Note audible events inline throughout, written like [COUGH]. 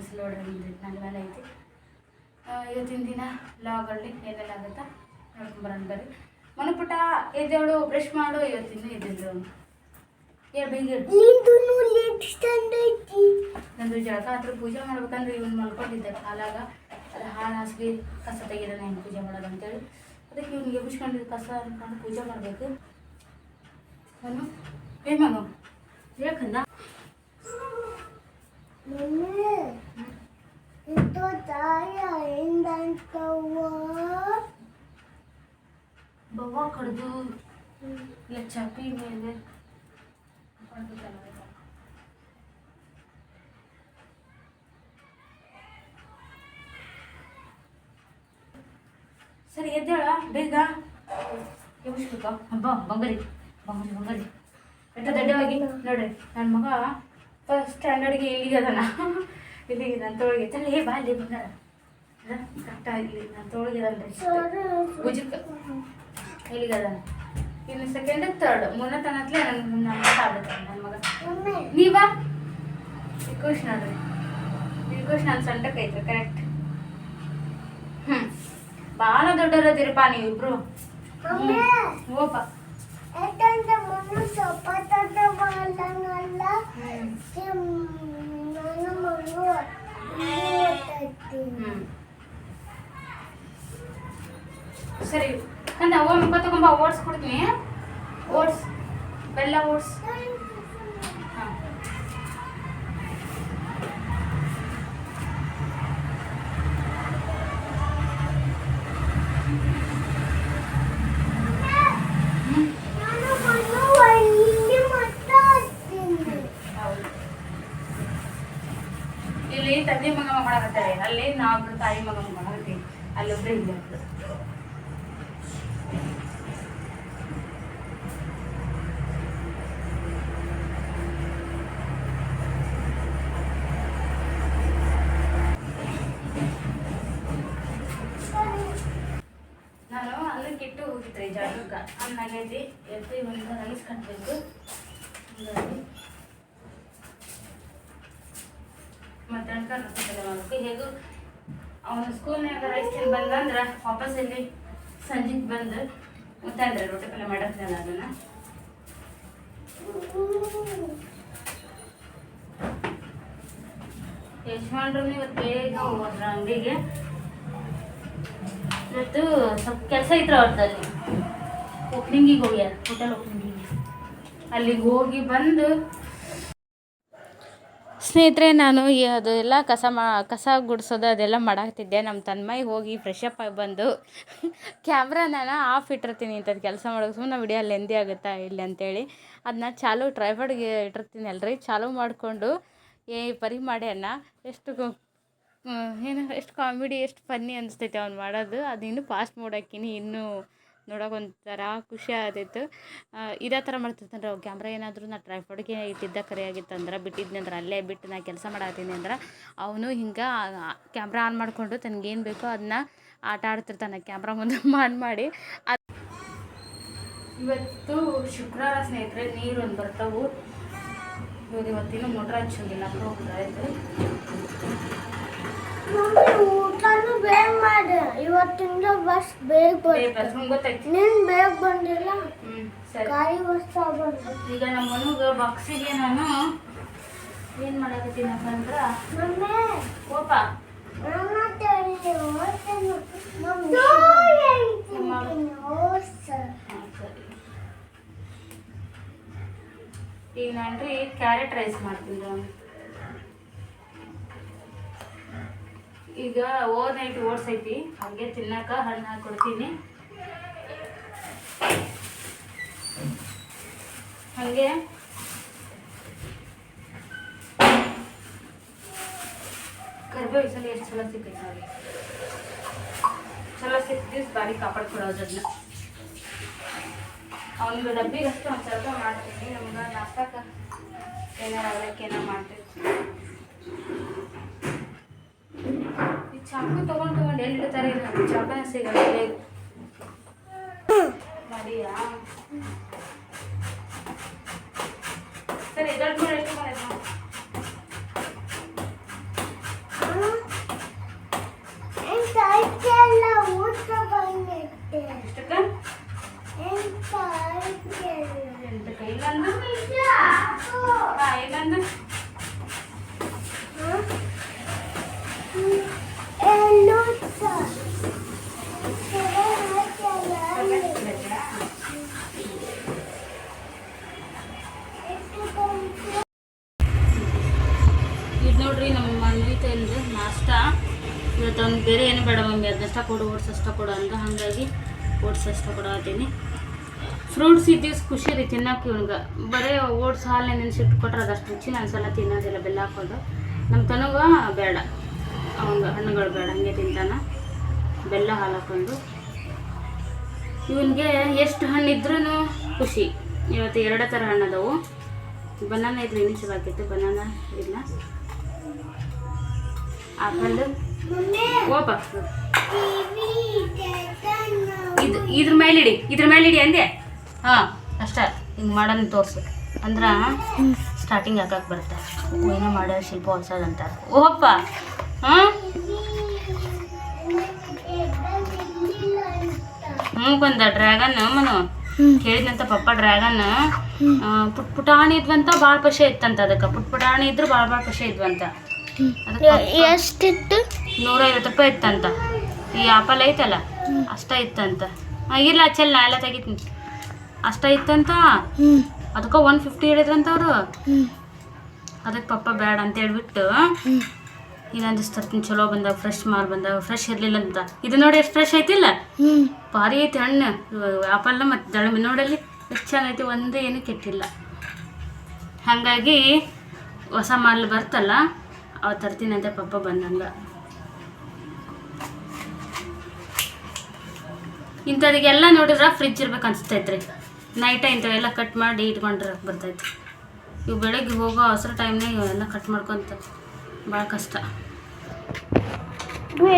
ಬಿಸಿಲು ಹೊಡೆದು ನನ್ನ ಮೇಲೆ ಐತಿ ಇವತ್ತಿನ ದಿನ ಲಾಗಲ್ಲಿ ಏನೆಲ್ಲ ಆಗುತ್ತಾ ನೋಡ್ಕೊಂಬರೋಣ ಬರ್ರಿ. ಮನಪುಟ ಎದ್ದೇಳು ಬ್ರಷ್ ಮಾಡು ಇವತ್ತಿನ ಎದ್ದಿದ್ರು ಐತಿ. ನಂದು ಜಳಕ ಹತ್ರ ಪೂಜೆ ಮಾಡ್ಬೇಕಂದ್ರೆ ಇವನು ಮಲ್ಕೊಂಡಿದ್ದೆ ಕಾಲಾಗ. ಅದು ಹಾಳು ಹಾಸಿಗೆ ಕಸ ತೆಗಿದಾನೆ ಹೆಂಗೆ ಪೂಜೆ ಮಾಡೋದು ಅಂತೇಳಿ. ಅದಕ್ಕೆ ಇವ್ನಿಗೆ ಎಬ್ಬಿಸ್ಕೊಂಡಿದ್ದು ಕಸ ಅಂದ್ಕೊಂಡು ಪೂಜೆ ಮಾಡಬೇಕು. ಏನು ಮಗು? ಹೇಳ್ಕಂದ ಮಮ್ಮಿ ಇದು ತಾಯ ಎಂದಂತವ್ವ ಬವ್ವ ಕಡ್ದು ಇಲ್ಲ ಚಾಪಿ ಮೇಲೆ. ಸರಿ, ಎದ್ದೇಳ, ಬೇಗ ಎಬ್ಬಿಸ್ಬೇಕು ಹಬ್ಬ ಬಂಗರಿ ಬಂಗರಿ, ಬಂಗಾರಿ ಎಷ್ಟ ದೊಡ್ಡವಾಗಿ ನೋಡ್ರಿ ನನ್ನ ಮಗ ಫಸ್ಟ್ ಸ್ಟ್ಯಾಂಡರ್ಡ್ಗೆ ಇಲ್ಲಿಗೆ ಅದಾನ ಇಲ್ಲಿಗೆ ನನ್ನ ತೋಳಿಗೆ ತಲೆ ಬಾ, ಅಲ್ಲಿ ಬಂದ ಕರೆಕ್ಟಾಗಿ ಇಲ್ಲಿ ನನ್ನ ತೋಳಿಗೆ ಅದಲ್ಲ ಭುಜಕ್ಕೆ ಇಲ್ಲಿಗೆ ಅದಾನ ಇನ್ನು ಸೆಕೆಂಡ್ ತರ್ಡ್ ಮೂರನೇ ತನತ್ಲೆ ನನ್ನ ಮಗ ಆಗ್ಬಿಡ್ತಾನೆ ನನ್ನ ಮಗ. ನೀವಾ? ವಿಕೋಶ್ ನೋಡ್ರಿ ವಿಕೋಶ್ ನನ್ನ ಸೊಂಟಕ್ಕೆ ಐತ್ರಿ ಕರೆಕ್ಟ್ ಹ್ಞೂ ಭಾಳ ದೊಡ್ಡರದಿರಪ್ಪ ನೀವಿಬ್ರು. ಹೋಪ ಯಾಕಂದ್ರೆ ಬಾಲನಲ್ಲ ಹ್ಞೂ ನನ್ನ ಮಗು ಸರಿ ಕಂದ ಒಮ್ಮೆ ಮುಖ ತಗೊಂಬ ಓಟ್ಸ್ ಕೊಡ್ತೀನಿ. ಓಟ್ಸ್ ಬೆಲ್ಲ ಓಟ್ಸ್ ಹಾಂ ನಾನು ಮಣ್ಣು ಇಲ್ಲಿ ಮಟ್ಟ ಹಚ್ತೀನಿ ಹೌದು ಇಲ್ಲಿ ತಂದೆ ಮಗ ಮಾಡಕತ್ತಾರೆ ಅಲ್ಲಿ ನಾವಿಬ್ರು ತಾಯಿ ಮಗ ಮಾಡಕತ್ತೀವಿ ಅಲ್ಲೊಬ್ರು ಇಲ್ಲ ನಾನು ಅನ್ನಕ್ಕೆ ಇಟ್ಟು ಹೋಗಿದ್ರಿ ಜಾಗಕ್ಕೆ. ಅನ್ನ ಆಗೈತಿ ರೈಸ್ ಕಟ್ಟಬೇಕು ಮತ್ತೆ ಮಾಡಬೇಕು ಹೇಗೂ ಅವನು ಸ್ಕೂಲ್ನಾಗ ರೈಸ್ ತಿಂದು ಬಂದಂದ್ರೆ ವಾಪಸ್ ಇಲ್ಲಿ ಸಂಜೆಗೆ ಬಂದು ಮುತ್ತಂದ್ರೆ ರೊಟ್ಟಿ ಪಲ್ಯ ಮಾಡಿರ್ತೇನೆ ಅದನ್ನು. ಯಜಮಾನ್ರು ಇವತ್ತು ಬೇಗ ಹೋದ್ರ ಅಂಗಡಿಗೆ. ಇವತ್ತು ಸ್ವಲ್ಪ ಕೆಲಸ ಇತ್ತು ಅವ್ರದ್ದಲ್ಲಿ ಓಪನಿಂಗಿಗೆ ಹೋಗ್ಯಾರ ಹೋಟೆಲ್ ಓಪನಿಂಗಿಗೆ ಅಲ್ಲಿಗೆ ಹೋಗಿ ಬಂದು ಸ್ನೇಹಿತರೆ, ನಾನು ಅದು ಎಲ್ಲ ಕಸ ಮಾ, ಕಸ ಗುಡಿಸೋದು ಅದೆಲ್ಲ ಮಾಡಾಕ್ತಿದ್ದೆ. ನಮ್ಮ ತನ್ಮಯ್ ಹೋಗಿ ಫ್ರೆಶ್ ಅಪ್ ಆಗಿ ಬಂದು ಕ್ಯಾಮ್ರಾನ ಆಫ್ ಇಟ್ಟಿರ್ತೀನಿ ಇಂಥದ್ದು ಕೆಲಸ ಮಾಡೋಕೆ. ಸುಮ್ಮನೆ ವಿಡಿಯೋ ಲೆಂದಿ ಆಗುತ್ತಾ ಇಲ್ಲಿ ಅಂತೇಳಿ ಅದನ್ನ ಚಾಲು ಟ್ರೈಫಾಡ್ಗೆ ಇಟ್ಟಿರ್ತೀನಿ ಅಲ್ರಿ ಚಾಲು ಮಾಡಿಕೊಂಡು ಏ ಪರಿ ಮಾಡಿ ಅಣ್ಣ. ಎಷ್ಟು ಏನು, ಎಷ್ಟು ಕಾಮಿಡಿ ಎಷ್ಟು ಫನ್ನಿ ಅನಿಸ್ತೈತೆ ಅವ್ನು ಮಾಡೋದು. ಅದು ಇನ್ನೂ ಫಾಸ್ಟ್ ಮೋಡ್ ಹಾಕೀನಿ. ಇನ್ನೂ ನೋಡೋಕೆ ಒಂಥರ ಖುಷಿ ಆದಿತ್ತು. ಇದೇ ಥರ ಮಾಡ್ತಿರ್ತಾನೆ ರೀ ಕ್ಯಾಮ್ರಾ ಏನಾದರೂ ನಾ ಟ್ರೈಫೋಡ್ಗೆ ಇಟ್ಟಿದ್ದ ಕರೆ ಆಗಿತ್ತಂದ್ರೆ ಬಿಟ್ಟಿದ್ನಂದ್ರೆ ಅಲ್ಲೇ ಬಿಟ್ಟು ನಾ ಕೆಲಸ ಮಾಡತ್ತೀನಿ ಅಂದ್ರೆ ಅವನು ಹಿಂಗೆ ಕ್ಯಾಮ್ರಾ ಆನ್ ಮಾಡಿಕೊಂಡು ತನಗೇನು ಬೇಕೋ ಅದನ್ನ ಆಟ ಆಡ್ತಿರ್ತಾನೆ. ಕ್ಯಾಮ್ರಾ ಮುಂದೆ [LAUGHS] ಆನ್ ಮಾಡಿ ಅದು ಇವತ್ತು ಶುಕ್ರವಾರ ಸ್ನೇಹಿತರೆ ನೀರು ಒಂದು ಬರ್ತಾವು. ಇವತ್ತಿನ ಮೋಟ್ರ್ ಹಚ್ಚಿಲ್ಲ ಹೋಗ್ತಾ ಮಮ್ಮಿ ಊಟನು ಬೇಗ ಮಾಡು. ಇವತ್ತಿಂದ ಬಸ್ ಬೇಗ ಗೊತ್ತೈತಿ ನೀನ್ ಬೇಗ ಬಂದಿಲ್ಲ? ಗಾಡಿ ಬಸ್ ಬಂದು ಈಗ ನಮ್ಮ ಮನುಗೆ ಬಾಕ್ಸಿಗೆ ನಾನು ಏನು ಮಾಡಕತ್ತೀನಪ್ಪ ಅಂದ್ರೆ ಮಮ್ಮಿ ಕೋಪ. ಈಗ ನಾನು ರೀ ಕ್ಯಾರೆಟ್ ರೈಸ್ ಮಾಡ್ತೀನಿ ಈಗ ಓವರ್ ನೈಟ್ ಓಟ್ಸ್ ಐತಿ ಹಾಗೆ ತಿನ್ನಕ ಹಣ್ಣು ಹಾಕಿ ಕೊಡ್ತೀನಿ. ಹಾಗೆ. ಕರ್ಬೇವು ಸಲ ಎಷ್ಟು ಚಲೋ ಸಿಕ್ಕೈತೆ ನೋಡಿ. ಚಲೋ ಸಿಕ್ಕಿಸ್ ಬಾರಿ ಕಾಪಾಡ್ಕೊಡೋದನ್ನ ಅವ್ನಿಗೆ ಡಬ್ಬಿಗೆ ಅಷ್ಟು ಒಂದು ಸ್ವಲ್ಪ ಮಾಡ್ತೀನಿ. ನಮ್ಗೆ ನಾಷ್ಟಕ್ಕೆ ಏನಾರ ಅವಲಕ್ಕಿ ಏನೋ ಮಾಡ್ತೀವಿ ಈ ಚಾಕು ತಗೊಂಡು ತಗೊಂಡು ಎಲ್ಲಿ ಇಡ್ತಾರೆ ಚಾಕನ ಸಿಗಲ್ಲ ಮರಿಯಾ? ಮಾಡಿಯಾ ಕೊಡು, ಓಟ್ಸ್ ಕೊಡು ಅಂದ್ರೆ ಹಾಗಾಗಿ ಓಟ್ಸ್ ಅಷ್ಟ ಕೊಡತ್ತೀನಿ ಫ್ರೂಟ್ಸ್ ಇದ್ದೀವಿ ಖುಷಿ ರೀ ತಿನ್ನಕ್ಕೆ ಇವ್ನಿಗೆ. ಬರೀ ಓಟ್ಸ್ ಹಾಲನ್ನ ನೆನೆಸಿಟ್ಟು ಕೊಟ್ರೆ ಅದಷ್ಟು ರುಚಿ ಸಲ ತಿನ್ನೋದಿಲ್ಲ, ಬೆಲ್ಲ ಹಾಕೋದು ನಮ್ಮ ತನಗ ಬೇಡ. ಅವಂಗೆ ಹಣ್ಣುಗಳು ಬೇಡ, ಹಂಗೆ ತಿಂತಾನ. ಬೆಲ್ಲ ಹಾಲು ಹಾಕೊಂಡು. ಇವನಿಗೆ ಎಷ್ಟು ಹಣ್ಣಿದ್ರೂ ಖುಷಿ. ಇವತ್ತು ಎರಡೇ ಥರ ಹಣ್ಣು ಅದಾವು. ಬನಾನ ಇದ್ರೆ ಇನ್ನೂ ಚಲೋ ಬನಾನ ಇಲ್ಲ. ಆಪಲ್ ಇದು ಇದ್ರ ಮೇಲೆ ಇಡಿ ಇದ್ರ ಮೇಲೆ ಇಡಿ ಅಂದೆ. ಹಾಂ ಅಷ್ಟೇ. ಹಿಂಗೆ ಮಾಡೋಣ ತೋರಿಸು. ಅಂದ್ರೆ ಸ್ಟಾರ್ಟಿಂಗ್ ಹಾಕಕ್ಕೆ ಬರುತ್ತೆ? ಏನೋ ಮಾಡೋ ಶಿಲ್ಪ ಹೊಸದಂತ ಓಹಪ್ಪ. ಹಾಂ? ಹ್ಞೂ ಬಂದ ಡ್ರ್ಯಾಗನ್ ಮನು. ಕೇಳಿದಂತ ಪಪ್ಪ ಡ್ರ್ಯಾಗನ್. ಪುಟ್ ಪುಟಾಣಿ ಇದ್ವಂತ ಭಾಳ ಪಶೆ ಇತ್ತಂತ ಅದಕ್ಕೆ. ಪುಟ್ ಪುಟಾಣಿ ಇದ್ರೆ ಭಾಳ ಭಾಳ ಪಶೆ ಇದ್ವಂತ. ಎಷ್ಟಿತ್ತು? ನೂರೈವತ್ತು ರೂಪಾಯಿ ಇತ್ತಂತ. ಈ ಆಪಲ್ ಐತಲ್ಲ ಅಷ್ಟ ಇತ್ತಂತ. ಇಲ್ಲ ಚೆಲ್ಲ ನಾ ಎಲ್ಲ ತೆಗಿತೀನಿ. ಅಷ್ಟ ಇತ್ತಂತ? ಅದಕ್ಕ ಒನ್ ಫಿಫ್ಟಿ ಹೇಳಿದ್ರಂತ ಅವರು. ಅದಕ್ಕೆ ಪಪ್ಪ ಬೇಡ ಅಂತ ಹೇಳ್ಬಿಟ್ಟು ಇನ್ನೊಂದು ತರ್ತೀನಿ ಚಲೋ ಬಂದಾಗ ಫ್ರೆಶ್ ಮಾಲ್ ಬಂದಾಗ ಫ್ರೆಶ್ ಇರಲಿಲ್ಲ ಅಂತ ಇದು ನೋಡಿ ಎಷ್ಟು ಫ್ರೆಶ್ ಐತಿಲ್ಲ? ಭಾರಿ ಐತಿ ಹಣ್ಣು. ಆಪಲ್ನ ಮತ್ತು ದಾಳಿಂಬೆ ನೋಡಲ್ಲಿ ಎಷ್ಟು ಚೆನ್ನಾಗೈತಿ ಒಂದೇ ಏನು ಕೆಟ್ಟಿಲ್ಲ. ಹಾಗಾಗಿ ಹೊಸ ಮಾಲ್ ಬರ್ತಲ್ಲ ಅವು ತರ್ತೀನಿ ಅಂತ ಪಪ್ಪ ಬಂದಂಗ. ಇಂಥದಿಗೆಲ್ಲ ನೋಡಿದ್ರೆ ಫ್ರಿಜ್ ಇರ್ಬೇಕು ಅನ್ಸ್ತೈತ್ರಿ. ನೈಟ ಇಂಥವೆಲ್ಲ ಕಟ್ ಮಾಡಿ ಇಟ್ಕೊಂಡ್ರೆ ಬರ್ತೈತೆ. ಇವು ಬೆಳಗ್ಗೆ ಹೋಗೋ ಅವಸರ ಟೈಮ್ನಾಗ ಇವೆಲ್ಲ ಕಟ್ ಮಾಡ್ಕೊಂತ ಭಾಳ ಕಷ್ಟ. ಹ್ಞೂ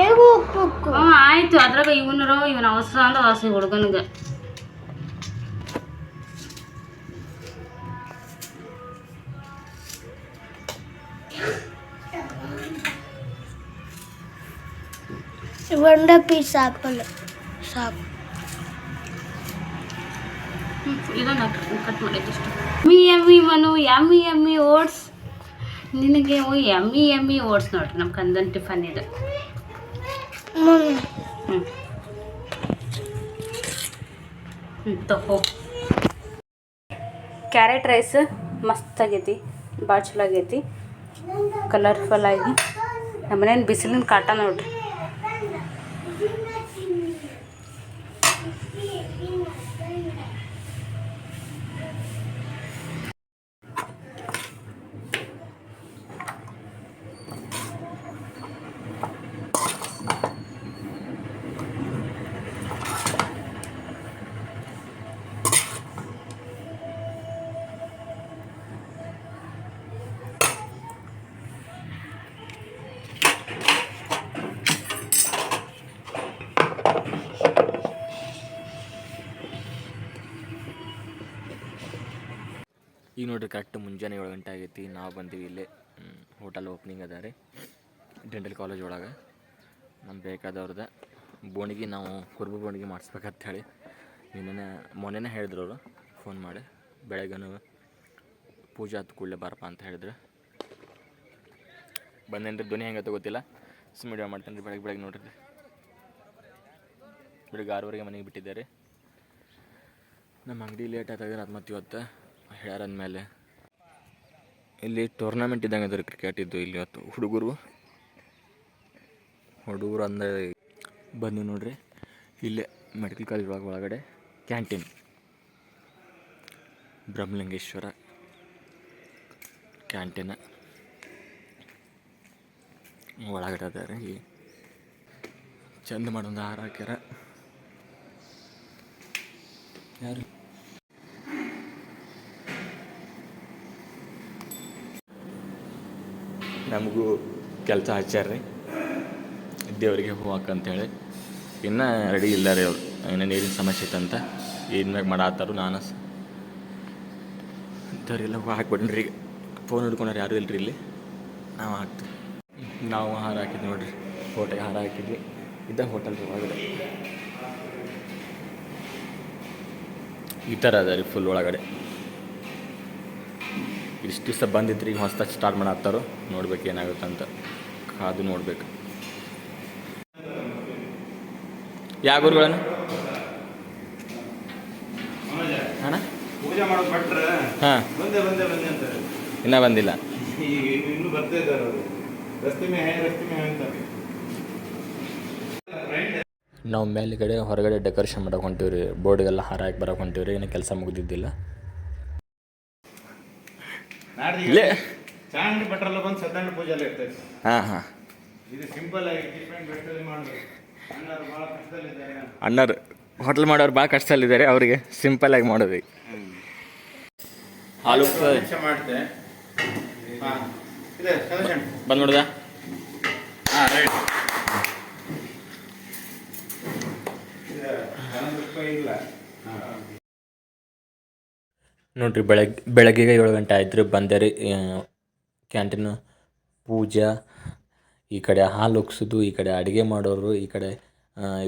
ಆಯಿತು. ಅದ್ರಾಗ ಇವನರು ಇವನ ಅವಸರ ಅಂದ್ರೆ ಅವಸರ ಹುಡುಗನಿಗೆ. ಒಂದೇ ಪೀಸ್ ಆಪಲ್ ಸಾಕು. ಇದನ್ನು ಕಟ್ ಮಾಡಿದ್ದು ಮಿ ಎಮ್ಮಿ ಮನು ಯಮ್ಮಿ ಎಮ್ಮಿ ಓಟ್ಸ್ ನಿನಗೆ ಯಮ್ಮಿ ಯಮ್ಮಿ ಓಟ್ಸ್ ನೋಡ್ರಿ ನಮ್ಮ ಕಂದನ್ ಟಿಫನ್ ಇದು. ಹ್ಞೂ ಹ್ಞೂ ತಗೋ. ಕ್ಯಾರೆಟ್ ರೈಸ್ ಮಸ್ತ್ ಆಗೈತಿ ಭಾಳ ಚಲೋ ಆಗೈತಿ. ಕಲರ್ಫುಲ್ ಆಗಿ. ನಮ್ಮನೇನು ಬಿಸಿಲಿನ ಕಾಟ ನೋಡ್ರಿ. ಈಗ ನೋಡ್ರಿ ಕರೆಕ್ಟ್ ಮುಂಜಾನೆ ಏಳು ಗಂಟೆ ಆಗೈತಿ. ನಾವು ಬಂದೀವಿ ಇಲ್ಲೇ ಹೋಟೆಲ್ ಓಪನಿಂಗ್ ಅದ ರೀ ಡೆಂಟಲ್ ಕಾಲೇಜ್ ಒಳಗೆ. ನಮ್ಗೆ ಬೇಕಾದವ್ರದ ಬೋಣಿಗೆ ನಾವು ಕುರುಬು ಬೋಣಿಗೆ ಮಾಡಿಸ್ಬೇಕಂತ ಹೇಳಿ ನಿನ್ನೆ ಮೊನ್ನೆನೇ ಹೇಳಿದ್ರು ಅವರು ಫೋನ್ ಮಾಡಿ, ಬೆಳಗ್ಗೆನೂ ಪೂಜೆ ಹತ್ತು ಕೂಡಲೇ ಬಾರಪ್ಪ ಅಂತ ಹೇಳಿದ್ರು. ಬಂದೇನ್ರಿ, ಧ್ವನಿ ಹೆಂಗೆ ಗೊತ್ತಿಲ್ಲ? ಸೊ ವಿಡಿಯೋ ಮಾಡ್ತೇನೆ ರೀ, ಬೆಳಗ್ಗೆ ಬೆಳಗ್ಗೆ ನೋಡ್ರಿ. ಬೆಳಗ್ಗೆ ಆರೂವರೆಗೆ ಮನೆಗೆ ಬಿಟ್ಟಿದ್ದಾರೆ. ನಮ್ಮ ಅಂಗಡಿ ಲೇಟ್ ಆಯ್ತಾಗ ಮತ್ತು ಇವತ್ತು ಹೇಳ್ಯಾರಂದಮೇಲೆ ಇಲ್ಲಿ ಟೂರ್ನಮೆಂಟ್ ಇದ್ದಂಗೆ ಅದ ಕ್ರಿಕೆಟ್ ಇದ್ದು ಇಲ್ಲಿ ಇವತ್ತು ಹುಡುಗರು. ಹುಡುಗರು ಅಂದರೆ ಬಂದು ನೋಡ್ರಿ. ಇಲ್ಲೇ ಮೆಡಿಕಲ್ ಕಾಲೇಜ್ ಒಳಗೆ, ಒಳಗಡೆ ಕ್ಯಾಂಟೀನ್ ಬ್ರಹ್ಮಲಿಂಗೇಶ್ವರ ಕ್ಯಾಂಟೀನ್ ಒಳಗಡೆ ಅದ ರೀ ಚಂದ ಮಾಡೊಂದು ಹಾರ ಹಾಕ್ಯಾರ ಯಾರು ನಮಗೂ ಕೆಲಸ ಹಚ್ಚಾರ್ರಿ ದೇವರಿಗೆ ಹೂ ಅಂತೇಳಿ ಇನ್ನೂ ರೆಡಿ ಇಲ್ಲ ರೀ ಅವ್ರು. ಇನ್ನೂ ನೀರಿನ ಸಮಸ್ಯೆ ಇತ್ತಂತ ಇನ್ಮ್ಯಾಗ ಮಾಡಾತ್ತಾರು ನಾನು. ಇಂಥವ್ರೆಲ್ಲ ಹಾಕ್ಬಿಡ್ರಿ ಈಗ. ಫೋನ್ ಹಿಡ್ಕೊಂಡ್ರೆ ಯಾರೂ ಇಲ್ಲರಿ ಇಲ್ಲಿ. ನಾವು ಹಾಕ್ತೀವಿ. ನಾವು ಹಾರ ಹಾಕಿದ್ವಿ ನೋಡ್ರಿ. ಫೋಟೋಗೆ ಹಾರ ಹಾಕಿದ್ವಿ. ಇದ್ದ ಹೋಟೆಲ್ ಒಳಗಡೆ. ಈ ಥರ ಅದ ರೀ ಫುಲ್ ಒಳಗಡೆ. ಇಷ್ಟು ದಿವಸ ಬಂದಿತ್ತು ಈಗ ಹೊಸ್ದಾಗಿ ಸ್ಟಾರ್ಟ್ ಮಾಡತ್ತಾರೋ ನೋಡ್ಬೇಕು ಏನಾಗುತ್ತೆ ಅಂತ. ಕಾದು ನೋಡ್ಬೇಕು. ಯಾವ ಗುರುಗಳನ್ನು ಭಟ್ರ ಹಾಂ. ಇನ್ನೂ ಬಂದಿಲ್ಲ. ನಾವು ಮೇಲ್ಗಡೆ ಹೊರಗಡೆ ಡೆಕೋರೇಷನ್ ಮಾಡಕ್ಕೆ ಹೊಂಟಿವ್ರಿ. ಬೋರ್ಡ್ಗೆಲ್ಲ ಹಾರ ಹಾಕಿ ಬರಕ್ಕೆ ಹೊಂಟಿವ್ರಿ. ರೀ ಕೆಲಸ ಮುಗಿದಿದ್ದಿಲ್ಲ. ಇಲ್ಲೇ. ಚಾಂಡಿ ಭಟ್ರೆಲ್ಲ ಬಂದು ಸದ್ದಾಂಡ ಪೂಜೆ ಎಲ್ಲ ಇರ್ತೈತೆ. ಹಾಂ ಹಾಂ. ಇದು ಸಿಂಪಲ್ ಆಗಿ ಡಿಫ್ರೆಂಟ್ ಬೆಟ್ಟದಲ್ಲಿ ಮಾಡಬೇಕು. ಅಣ್ಣರು ಭಾಳ ಕಷ್ಟದಲ್ಲಿದ್ದಾರೆ ಅಣ್ಣರು ಹೋಟ್ಲ್ ಮಾಡೋರು ಭಾಳ ಕಷ್ಟದಲ್ಲಿದ್ದಾರೆ ಅವರಿಗೆ ಸಿಂಪಲ್ಲಾಗಿ ಮಾಡೋದು ಈಗ. ಹಾಲು ಸಜೆಷನ್ ಬಂದು ನೋಡ್ದ ಹಾಂ. ರೈಟ್ ಹನ್ನೊಂದು ರೂಪಾಯಿ ಇಲ್ಲ ನೋಡ್ರಿ ಬೆಳಗ್ಗೆ ಬೆಳಗ್ಗೆ ಏಳು ಗಂಟೆ ಆಯ್ತು ರೀ ಬಂದೆ ರೀ ಕ್ಯಾಂಟೀನ್ ಪೂಜಾ, ಈ ಕಡೆ ಹಾಲು ಒಗ್ಸೋದು, ಈ ಕಡೆ ಅಡುಗೆ ಮಾಡೋರು, ಈ ಕಡೆ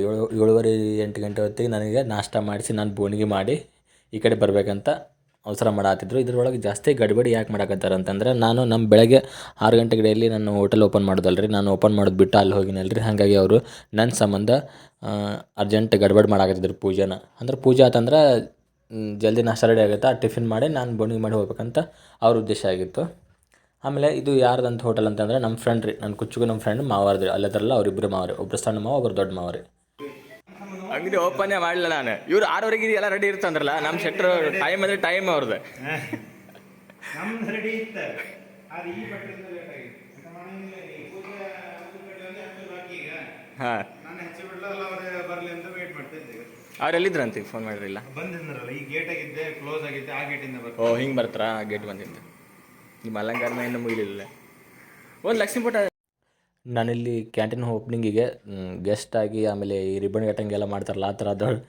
ಏಳು, ಏಳುವರೆ ಎಂಟು ಗಂಟೆ ಹೊತ್ತಿಗೆ ನನಗೆ ನಾಷ್ಟ ಮಾಡಿಸಿ ನಾನು ಬೋಣಿಗೆ ಮಾಡಿ ಈ ಕಡೆ ಬರಬೇಕಂತ ಅವಸರ ಮಾಡಾತಿದ್ರು. ಇದ್ರೊಳಗೆ ಜಾಸ್ತಿ ಗಡ್ಬಡಿ ಯಾಕೆ ಮಾಡಾಕತ್ತಾರ ಅಂತಂದ್ರೆ, ನಾನು ನಮ್ಮ ಬೆಳಗ್ಗೆ ಆರು ಗಂಟೆ ಕಡೆಯಲ್ಲಿ ನಾನು ಹೋಟೆಲ್ ಓಪನ್ ಮಾಡೋದಲ್ರಿ, ನಾನು ಓಪನ್ ಮಾಡೋದು ಬಿಟ್ಟು ಅಲ್ಲಿ ಹೋಗಿನಲ್ರಿ. ಹಾಗಾಗಿ ಅವರು ನನ್ನ ಸಂಬಂಧ ಅರ್ಜೆಂಟ್ ಗಡ್ಬಡಿ ಮಾಡಾಕತ್ತಿದ್ರು ಪೂಜೆನ. ಅಂದ್ರೆ ಪೂಜೆ ಆತಂದ್ರೆ ಜಲ್ದಿ ನಾಷ್ಟ ರೆಡಿ ಆಗುತ್ತೆ? ಆ ಟಿಫಿನ್ ಮಾಡಿ ನಾನು ಬೋಣಿಗೆ ಮಾಡಿ ಹೋಗ್ಬೇಕಂತ ಅವ್ರ ಉದ್ದೇಶ ಆಗಿತ್ತು. ಆಮೇಲೆ ಇದು ಯಾರ್ದಂತ ಹೋಟೆಲ್ ಅಂತಂದ್ರೆ ನಮ್ಮ ಫ್ರೆಂಡ್ ರೀ. ನನ್ನ ಕುಚ್ಚುಗೂ ನಮ್ಮ ಫ್ರೆಂಡ್ ಮಾವಾರ್ದ್ರಿ ಅಲ್ಲದ್ರಲ್ಲ ಅವರಿಬ್ಬರು ಮಾವರಿ ಒಬ್ಬರು ಸಣ್ಣ ಮಾವ ಒಬ್ಬರು ದೊಡ್ಡ ಮಾವರಿ ಅಂಗಡಿ ಓಪನ್ನೇ ಮಾಡಲಿಲ್ಲ ನಾನು. ಇವ್ರು ಆರೂವರೆಗೆ ಎಲ್ಲ ರೆಡಿ ಇರ್ತಂದ್ರಲ್ಲ ನಮ್ಮ ಶೆಟ್ರು ಟೈಮ್ ಅಂದರೆ ಟೈಮ್ ಅವ್ರದ್ದು ಹಾಂ. ನಾನು ಹೆಚ್ಚು ಬಿಡಲ್ಲ ಅವರೇ ಬರಲಿ ಅಂತ ವೇಟ್ ಮಾಡ್ತಿದ್ದೆ ಈಗ ಅವ್ರು ಎಲ್ಲಿದ್ರಂತ ಫೋನ್ ಮಾಡಿರಲಿಲ್ಲ ಬಂದಿದ್ರಲ್ಲ ಈ ಗೇಟ್ ಆಗಿದ್ದೆ ಕ್ಲೋಸ್ ಆಗಿದ್ದೆ ಆ ಗೇಟಿಂದ ಓ ಬರ್ತಾರೆ ಹಿಂಗೆ ಬರ್ತಾರಾ? ಗೇಟ್ ಬಂದಿದ್ದೆ. ನಿಮ್ಮ ಅಲಂಕಾರನ ಇನ್ನೂ ಮುಗಿಲಿಲ್ಲ. ಒಂದು ಲಕ್ಷ್ಮೀ ಪುಟ ನಾನಿಲ್ಲಿ ಕ್ಯಾಂಟೀನ್ ಓಪನಿಂಗಿಗೆ ಗೆಸ್ಟ್ ಆಗಿ ಆಮೇಲೆ ಈ ರಿಬ್ಬನ್ ಕಟ್ಟಂಗೆಲ್ಲ ಮಾಡ್ತಾರಲ್ಲ ಆ ಥರ ಅದ್ರೊಳಗೆ